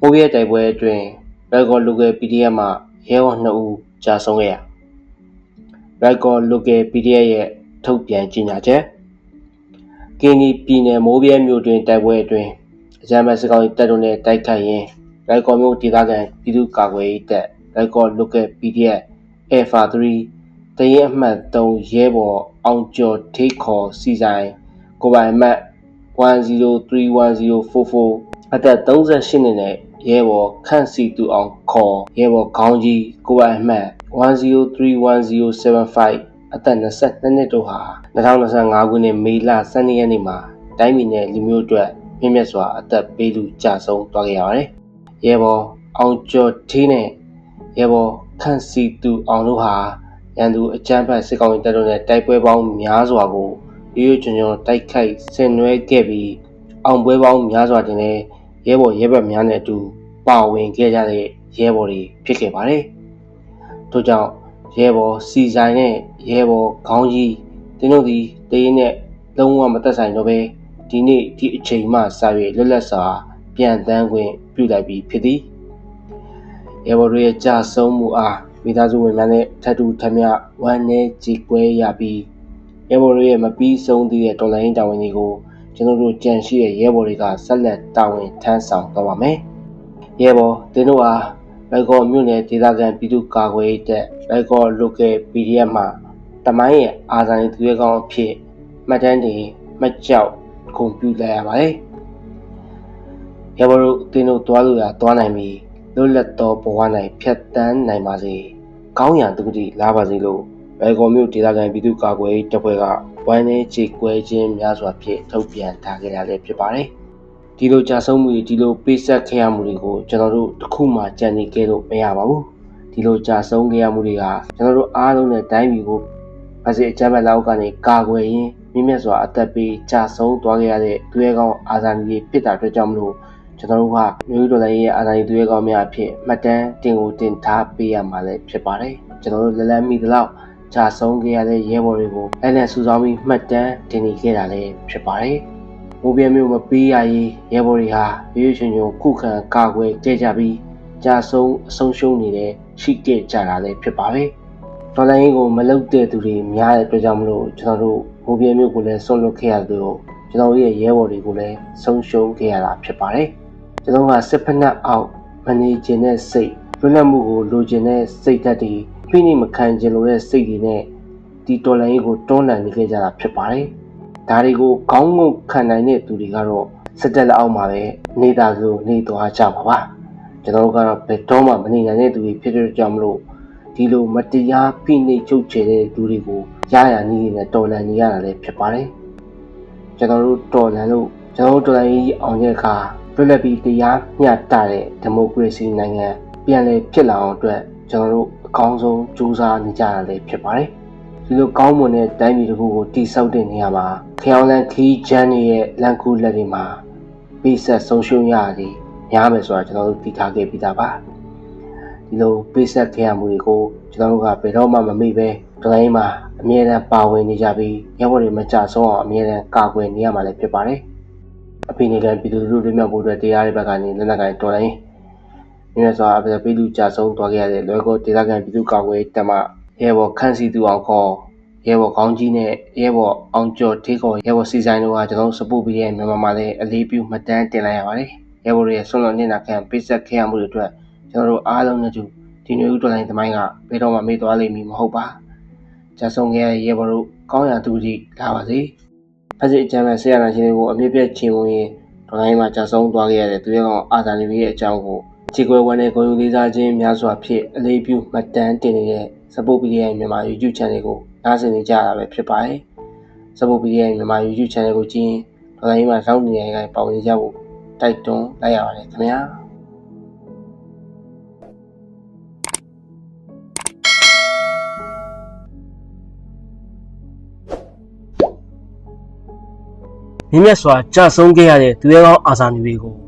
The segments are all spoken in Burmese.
မိုးပြဲတိုက်ပွဲအတွင်းရိုက်ကော်လူကယ် PDF မှရဲဘော်2ဦးကြာဆုံးခဲ့ရရိုက်ကော်လူကယ် PDF ရဲ့ထုတ်ပြန်ကြေညာချက်ကင်းဒီပြည်နယ်မိုးပြဲမြို့တွင်တိုက်ပွဲအတွင်းအကြမ်းဖက်စစ်ကောင်စီတပ်တို့နဲ့တိုက်ခိုက်ရင်းရိုက်ကော်မြို့ဒေသခံပြည်သူ့ကာကွယ်ရေးတပ်ရိုက်ကော်လူကယ် PDF Alpha 3တရင်အမှတ်3ရဲဘော်အောင်ကျော်ထေးခေါ်စီဆိုင်ကိုပိုင်အမှတ်10310444အသက်38နှစ်နဲ့ ရဲဘော်ခန့်စီတူအောင်ခေါ်ရဲဘော်ခေါင်းကြီးကိုပိုင်အမှတ်10311075အသက်22နှစ်တို့ဟာ2025ခုနှစ်မေလ12ရက်နေ့မှာတိုင်းပြည်နယ်လူမျိုးအတွက်မြင့်မြတ်စွာအသက်ပေးလူကြဆုံးသွားခဲ့ရပါတယ်။ရဲဘော်အောင်ကျော်ထေးနဲ့ရဲဘော်ခန့်စီတူအောင်တို့ဟာရန်သူအကြမ်းဖက်စစ်ကောင်စီတပ်တို့နဲ့တိုက်ပွဲပေါင်းများစွာကိုရွရွချွန်ချွန်တိုက်ခိုက်ဆင်နွှဲခဲ့ပြီးအောင်ပွဲပေါင်းများစွာတင်တဲ့ ရဲဘော်ရဲဘက်များနဲ့အတူပါဝင်ခဲ့ကြတဲ့ရဲဘော်တွေဖြစ်ခဲ့ပါတယ်။ထို့ကြောင့်ရဲဘော်စီဆိုင်နဲ့ရဲဘော်ခေါင်းကြီးတင်းတို့သည်တရင်နဲ့လုံးဝမသက်ဆိုင်တော့ပဲဒီနေ့ဒီအချိန်မှစ၍လွတ်လပ်စွာပြန်တန်းခွင့်ပြုလိုက်ပြီးဖြစ်သည်။ရဲဘော်တို့ရဲ့ကြာဆုံးမှုအားမိသားစုဝင်များနဲ့ထပ်တူထမျှဝမ်းနည်းကြေကွဲရပြီးရဲဘော်တို့ရဲ့မပြီးဆုံးသေးတဲ့တော်လိုင်းတာဝန်တွေကို ကျွန်တော်တို့ကြံရှိတဲ့ရဲဘော်တွေကဆက်လက်တာဝန်ထမ်းဆောင်သွားပါမယ်။ရဲဘော်တင်းတို့အားလိုက်ကောမြို့နယ်ဒေသခံပြည်သူ့ကာကွယ်ရေးတပ်လိုက်ကော local PDF မှတမိုင်းရဲ့အာဇာနည်သူရဲကောင်းအဖြစ်မှတ်တမ်းတင်မှတ်ကြောက်ဂုဏ်ပြုလိုက်ရပါတယ်။ရဲဘော်တို့တင်းတို့တွားလို့ရတွားနိုင်ပြီးလွတ်လပ်သောဘဝ၌ဖြတ်တန်းနိုင်ပါစေ။ကောင်းရန်သူတိလာပါစေလို့ဘယ်ကောမျိုးဒေသခံပြည်သူ့ကာကွယ်ရေးတပ်ဖွဲ့က ဝိုင်းနေချေကွဲခြင်းများစွာဖြင့်ထုတ်ပြန်ထားခဲ့ရလည်းဖြစ်ပါတယ်။ဒီလိုကြာဆုံးမှုတွေဒီလိုပေးဆက်ခဲ့ရမှုတွေကိုကျွန်တော်တို့တစ်ခုမှကြံနေခဲ့လို့မရပါဘူး။ဒီလိုကြာဆုံးခဲ့ရမှုတွေကကျွန်တော်တို့အားလုံးနဲ့တိုင်းပြည်ကိုဗစီအကြမ်းဖက်လောက်ကနေကာကွယ်ရင်းမြင့်မြတ်စွာအသက်ပေးကြာဆုံးသွားခဲ့ရတဲ့သူရဲကောင်းအာဇာနည်တွေဖြစ်တာအတွက်ကြောင့်မလို့ကျွန်တော်တို့ကမျိုးဒေါ်လာရေးအာဇာနည်သူရဲကောင်းများအဖြစ်မှတ်တမ်းတင်ကိုတင်ထားပေးရမှာလည်းဖြစ်ပါတယ်။ကျွန်တော်တို့လက်လန်းမိသလောက် ကြာဆုံးခဲ့ရတဲ့ရဲဘော်တွေကိုအဲ့နဲ့စူဆောင်းပြီးမှတ်တမ်းတင်နေခဲ့တာလည်းဖြစ်ပါတယ်။မိုးပြဲမျိုးမပေးရရေးရဲဘော်တွေဟာရွရွချွန်ချွန်ခုခံကာကွယ်ခဲ့ကြပြီးကြာဆုံးအဆုံးရှုံးနေတဲ့ရှိခဲ့ကြတာလည်းဖြစ်ပါတယ်။ဒေါ်လာရင်းကိုမလုတ်တဲ့သူတွေများတဲ့အတွက်ကြောင့်မလို့ကျွန်တော်တို့မိုးပြဲမျိုးကိုလည်းဆုံးလွတ်ခဲ့ရသလိုကျွန်တော်ရဲ့ရဲဘော်တွေကိုလည်းဆုံးရှုံးခဲ့ရတာဖြစ်ပါတယ်။ကျွန်တော်ကစစ်ဖက်နှက်အောက်မနေခြင်းတဲ့စိတ်လွတ်လပ်မှုကိုလိုချင်တဲ့စိတ်ဓာတ်တွေ ဖိနှိပ်မခံကျင်လို့တဲ့စိတ်တွေနဲ့ဒီတော်လန်ရေးကိုတွန်းလှန်နေခဲ့ကြတာဖြစ်ပါတယ်။ဒါတွေကိုခေါင်းငုံခံနိုင်တဲ့သူတွေကတော့စက်တက်လက်အောက်မှာပဲနေတာဆိုနေသွားကြပါပါ။ကျွန်တော်တို့ကတော့ဘယ်တော့မှမနေနိုင်တဲ့သူတွေဖြစ်တဲ့ကြောင့်မလို့ဒီလိုမတရားဖိနှိပ်ချုပ်ချယ်တဲ့သူတွေကိုရရနည်းနဲ့တော်လန်နေရတာလည်းဖြစ်ပါတယ်။ကျွန်တော်တို့တော်လန်လို့ကျွန်တော်တို့တော်လန်ရေးအောင်တဲ့အခါလွတ်လပ်ပြီးတရားမျှတတဲ့ဒီမိုကရေစီနိုင်ငံပြန်လည်ဖြစ်လာအောင်အတွက်ကျွန်တော်တို့ အကောင်းဆုံးကြိုးစားနေကြတာလည်းဖြစ်ပါတယ်။ဒီလိုကောင်းမွန်တဲ့တိုင်းပြည်တစ်ခုကိုတည်ဆောက်တဲ့နေရာမှာခရောင်လန်ခီးချမ်းရဲ့လန်ကူလက်တွေမှာပိဆက်ဆုံးရှုံးရသည်များမယ်ဆိုတာကျွန်တော်တို့သိထားခဲ့ပြီးသားပါ။ဒီလိုပိဆက်ခဲ့ရမှုတွေကိုကျွန်တော်တို့ကဘယ်တော့မှမမေ့ပဲဒလိုင်းမှာအမြဲတမ်းပါဝင်နေကြပြီးရဘော်တွေမကြဆုံးအောင်အမြဲတမ်းကာကွယ်နေရမှာလည်းဖြစ်ပါတယ်။အဖိနေကပြည်သူလူထုတွေမြောက်ဖို့အတွက်တရားတွေဘက်ကနေလက်နက်ကိုင်တော်လိုင်း မြင့်စွာအပပေးလူကြဆုံးသွားခဲ့ရတဲ့လွယ်ကောဒေသခံပြည်သူ့ကာကွယ်တပ်မရဲဘော်ခန့်စီသူအောင်ခေါ်ရဲဘော်ကောင်းကြီးနဲ့ရဲဘော်အောင်ကျော်ထေးခေါ်ရဲဘော်စီဆိုင်တို့ကကျွန်တော်စပို့ပြီးတဲ့မြန်မာမှာလည်းအလေးပြုမှတ်တမ်းတင်လိုက်ရပါတယ်ရဲဘော်တွေရဲ့ဆွမ်းလွန်နေတာခံပိတ်ဆက်ခဲ့ရမှုတွေအတွက်ကျွန်တော်တို့အားလုံးနဲ့တူဒီမျိုးဦးတော်လိုင်းသမိုင်းကဘယ်တော့မှမေ့သွားလိမ့်မည်မဟုတ်ပါကြဆုံးခဲ့ရရဲဘော်တို့ကောင်းရာသူကြီးလာပါစေဖက်စစ်အကြမ်းဖက်ဆရာနာရှင်တွေကိုအမြင့်ပြည့်ချေမှုရင်တော်လိုင်းမှာကြဆုံးသွားခဲ့ရတဲ့သူရဲကောင်အာဇာနည်ရဲ့အကြောင်းကို ခြေကွယ်ဝမ်းနဲ့ဂုဏ်ယူလေးစားခြင်းများစွာဖြင့်အလေးပြုမှတ်တမ်းတင်နေတဲ့ Support PDI မြန်မာ YouTube Channel ကိုနားဆင်နေကြတာပဲဖြစ်ပါတယ်။ Support PDI မြန်မာ YouTube Channel ကိုကြည့်ရင်ဒေါ်လာကြီးမှာစောင့်နေရတဲ့ပေါဝင်ကြဖို့တိုက်တွန်းလိုက်ရပါတယ်ခင်ဗျာ။မြင့်မြတ်စွာကြဆုံးခဲ့ရတဲ့သူရဲကောင်းအာဇာနည်တွေကို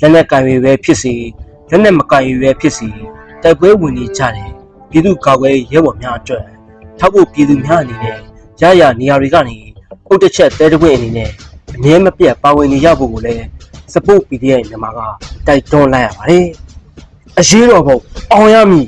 လက်နက်ကင်တွေပဲဖြစ်စီလက်နက်မကင်တွေပဲဖြစ်စီတိုက်ပွဲဝင်နေကြတယ်ပြည်သူကာကွယ်ရေးရဲဘော်များအတွက်ထောက်ဖို့ပြည်သူများအနေနဲ့ရရနေရာတွေကနေဥတစ်ချက်တဲတပွင့်အနေနဲ့အမြဲမပြတ်ပါဝင်နေရဖို့ကိုလည်း support PDF မြန်မာကတိုက်တွန်းလိုက်ရပါတယ်အရေးတော်ပုံအောင်ရမည်